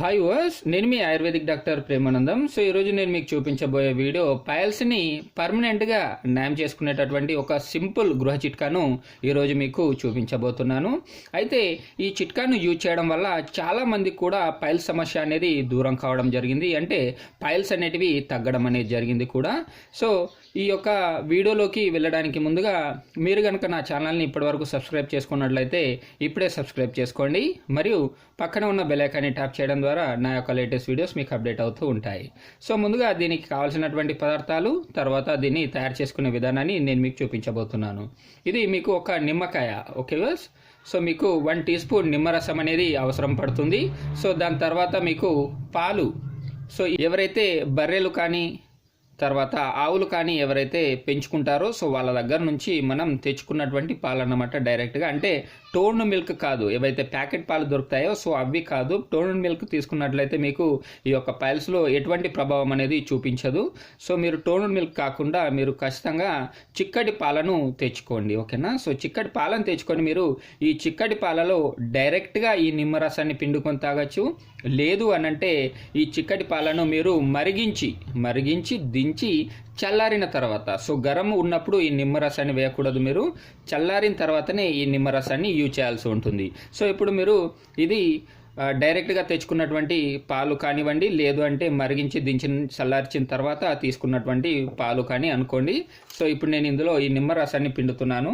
Hi verse నేను మీ ayurvedic doctor Premanandam. So ఈరోజు నేను మీకు చూపించబోయే వీడియో పైల్స్ని పర్మనెంట్గా న్యాయం చేసుకునేటటువంటి ఒక సింపుల్ గృహ చిట్కాను ఈరోజు మీకు చూపించబోతున్నాను. అయితే ఈ చిట్కాను యూజ్ చేయడం వల్ల చాలా మందికి కూడా పైల్స్ సమస్య అనేది దూరం కావడం జరిగింది. అంటే పైల్స్ అనేటివి తగ్గడం అనేది జరిగింది కూడా. సో ఈ యొక్క వీడియోలోకి వెళ్ళడానికి ముందుగా మీరు కనుక నా ఛానల్ని ఇప్పటివరకు సబ్స్క్రైబ్ చేసుకున్నట్లయితే ఇప్పుడే సబ్స్క్రైబ్ చేసుకోండి. మరియు పక్కన ఉన్న బెల్ ఐకాన్ని ట్యాప్ చేయడం ద్వారా నా యొక్క లేటెస్ట్ వీడియోస్ మీకు అప్డేట్ అవుతూ ఉంటాయి. సో ముందుగా దీనికి కావాల్సినటువంటి పదార్థాలు తర్వాత దీన్ని తయారు చేసుకునే విధానాన్ని నేను మీకు చూపించబోతున్నాను. ఇది మీకు ఒక నిమ్మకాయ ఓకే బస్ సో మీకు వన్ టీ స్పూన్ నిమ్మరసం అనేది అవసరం పడుతుంది. సో దాని తర్వాత మీకు పాలు. సో ఎవరైతే బర్రెలు కానీ తర్వాత ఆవులు కానీ ఎవరైతే పెంచుకుంటారో సో వాళ్ళ దగ్గర నుంచి మనం తెచ్చుకున్నటువంటి పాలు అన్నమాట డైరెక్ట్గా. అంటే టోన్ మిల్క్ కాదు. ఏవైతే ప్యాకెట్ పాలు దొరుకుతాయో సో అవి కాదు. టోన్ మిల్క్ తీసుకున్నట్లయితే మీకు ఈ యొక్క పైల్స్లో ఎటువంటి ప్రభావం అనేది చూపించదు. సో మీరు టోన్ మిల్క్ కాకుండా మీరు ఖచ్చితంగా చిక్కటి పాలను తెచ్చుకోండి. ఓకేనా? సో చిక్కటి పాలను తెచ్చుకొని మీరు ఈ చిక్కటి పాలలో డైరెక్ట్గా ఈ నిమ్మరసాన్ని పిండుకొని తాగొచ్చు. లేదు అనంటే ఈ చిక్కటి పాలను మీరు మరిగించి మరిగించి దించి చల్లారిన తర్వాత. సో గరం ఉన్నప్పుడు ఈ నిమ్మరసాన్ని వేయకూడదు మీరు. చల్లారిన తర్వాతనే ఈ నిమ్మరసాన్ని యూజ్ చేయాల్సి ఉంటుంది. సో ఇప్పుడు మీరు ఇది డైరెక్ట్గా తెచ్చుకున్నటువంటి పాలు కానివ్వండి లేదు అంటే మరిగించి దించిన చల్లార్చిన తర్వాత తీసుకున్నటువంటి పాలు కానీ అనుకోండి. సో ఇప్పుడు నేను ఇందులో ఈ నిమ్మరసాన్ని పిండుతున్నాను.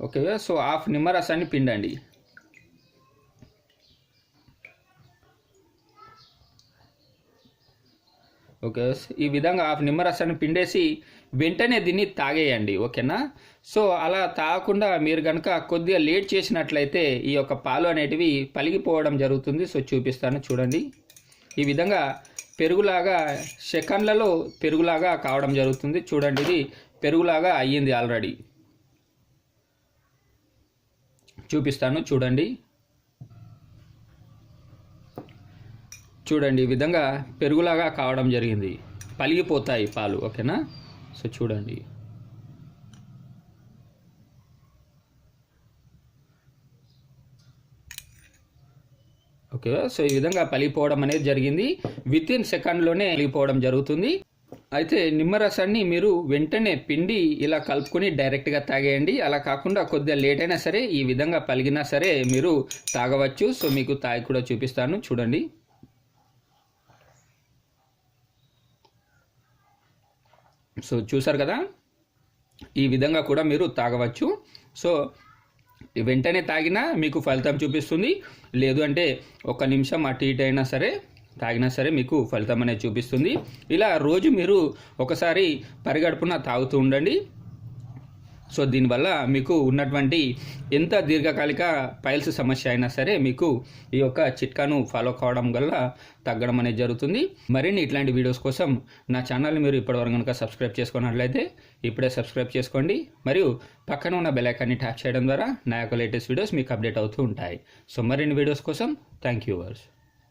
ఓకే సో హాఫ్ నిమ్మరసాన్ని పిండండి. ఓకే. ఈ విధంగా హాఫ్ నిమ్మరసాన్ని పిండేసి వెంటనే దీన్ని తాగేయండి. ఓకేనా? సో అలా తాగకుండా మీరు కనుక కొద్దిగా లేట్ చేసినట్లయితే ఈ యొక్క పాలు అనేటివి పలిగిపోవడం జరుగుతుంది. సో చూపిస్తాను చూడండి. ఈ విధంగా పెరుగులాగా సెకండ్లలో పెరుగులాగా కావడం జరుగుతుంది. చూడండి ఇది పెరుగులాగా అయ్యింది ఆల్రెడీ. చూపిస్తాను చూడండి. చూడండి ఈ విధంగా పెరుగులాగా కావడం జరిగింది. పలిగిపోతాయి పాలు ఓకేనా? సో చూడండి. ఓకే సో ఈ విధంగా పలిగిపోవడం అనేది జరిగింది. విత్ ఇన్ సెకండ్లోనే పలిగిపోవడం జరుగుతుంది. అయితే నిమ్మరసాన్ని మీరు వెంటనే పిండి ఇలా కలుపుకొని డైరెక్ట్గా తాగేయండి. అలా కాకుండా కొద్దిగా లేట్ అయినా సరే ఈ విధంగా పలిగినా సరే మీరు తాగవచ్చు. సో మీకు తాగి కూడా చూపిస్తాను. చూడండి. సో చూసారు కదా? ఈ విధంగా కూడా మీరు తాగవచ్చు. సో వెంటనే తాగినా మీకు ఫలితం చూపిస్తుంది. లేదు అంటే ఒక నిమిషం అటు ఇటు అయినా సరే తాగినా సరే మీకు ఫలితం అనేది చూపిస్తుంది. ఇలా రోజు మీరు ఒకసారి పరిగడుపున తాగుతూ ఉండండి. సో దీనివల్ల మీకు ఉన్నటువంటి ఎంత దీర్ఘకాలిక పైల్స్ సమస్య అయినా సరే మీకు ఈ యొక్క చిట్కాను ఫాలో కావడం వల్ల తగ్గడం అనేది జరుగుతుంది. మరిన్ని ఇట్లాంటి వీడియోస్ కోసం నా ఛానల్ని మీరు ఇప్పటివరకు కనుక సబ్స్క్రైబ్ చేసుకున్నట్లయితే ఇప్పుడే సబ్స్క్రైబ్ చేసుకోండి. మరియు పక్కన ఉన్న బెలైకాన్ని ట్యాప్ చేయడం ద్వారా నా యొక్క లేటెస్ట్ వీడియోస్ మీకు అప్డేట్ అవుతూ ఉంటాయి. సో మరిన్ని వీడియోస్ కోసం థ్యాంక్ యూ వర్స్